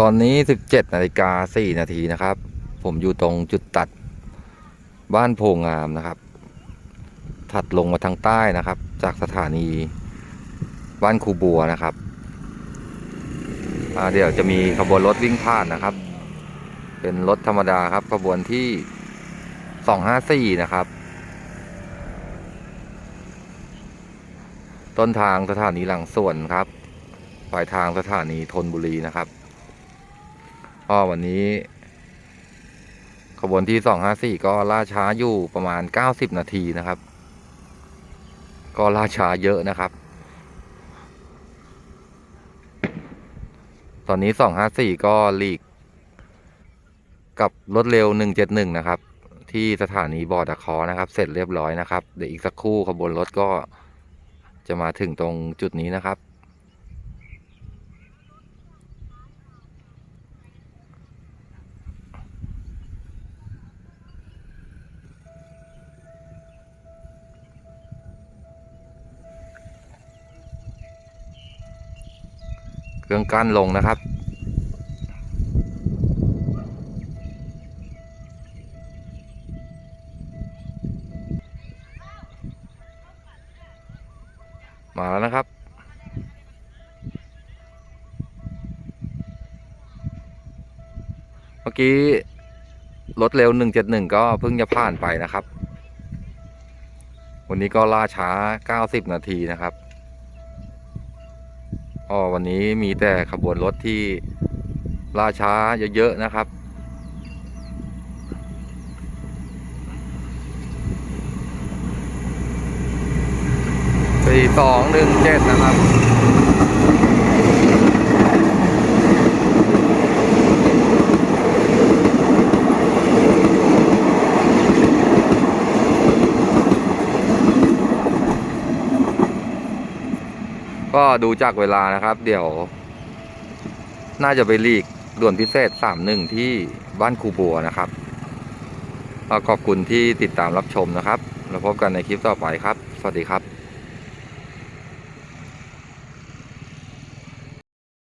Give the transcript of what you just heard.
ตอนนี้ 17นาฬิกา4นาทีนะครับ ผมอยู่ตรงจุดตัดบ้านโพงามนะครับ ถัดลงมาทางใต้นะครับ จากสถานีบ้านคูบัวนะครับเดี๋ยวจะมีขบวนรถวิ่งผ่านนะครับ เป็นรถธรรมดาครับ ขบวนที่ 254 นะครับ ต้นทางสถานีหลังสวนครับปลายทางสถานีธนบุรีนะครับ ก็วันนี้ขบวนที่สองห้าสี่ก็ล่าช้าอยู่ประมาณเก้าสิบนาทีนะครับ ก็ล่าช้าเยอะนะครับ ตอนนี้สองห้าสี่ก็หลีก กับรถเร็วหนึ่งเจ็ดหนึ่งนะครับ ที่สถานีบอร์ดคอนะครับ เสร็จเรียบร้อยนะครับ เดี๋ยวอีกสักครู่ขบวนรถก็จะมาถึงตรงจุดนี้นะครับ รื่องกั้นลงนะครับ มาแล้วนะครับเมื่อกี้รถเร็ว 171 ก็เพิ่งจะผ่านไปนะครับ วันนี้ก็ล่าช้า 90 นาทีนะครับ อ๋อวันนี้มีแต่ขบวนรถที่ล่าช้าเยอะ ๆ นะครับ สี่สองหนึ่งเจ็ดนะครับ ก็ดูจากเวลานะครับ เดี๋ยว น่าจะไปลีกด่วนพิเศษสามหนึ่งที่บ้านครูบัวนะครับขอบคุณที่ติดตามรับชมนะครับ แล้วพบกันในคลิปต่อไปครับ สวัสดีครับ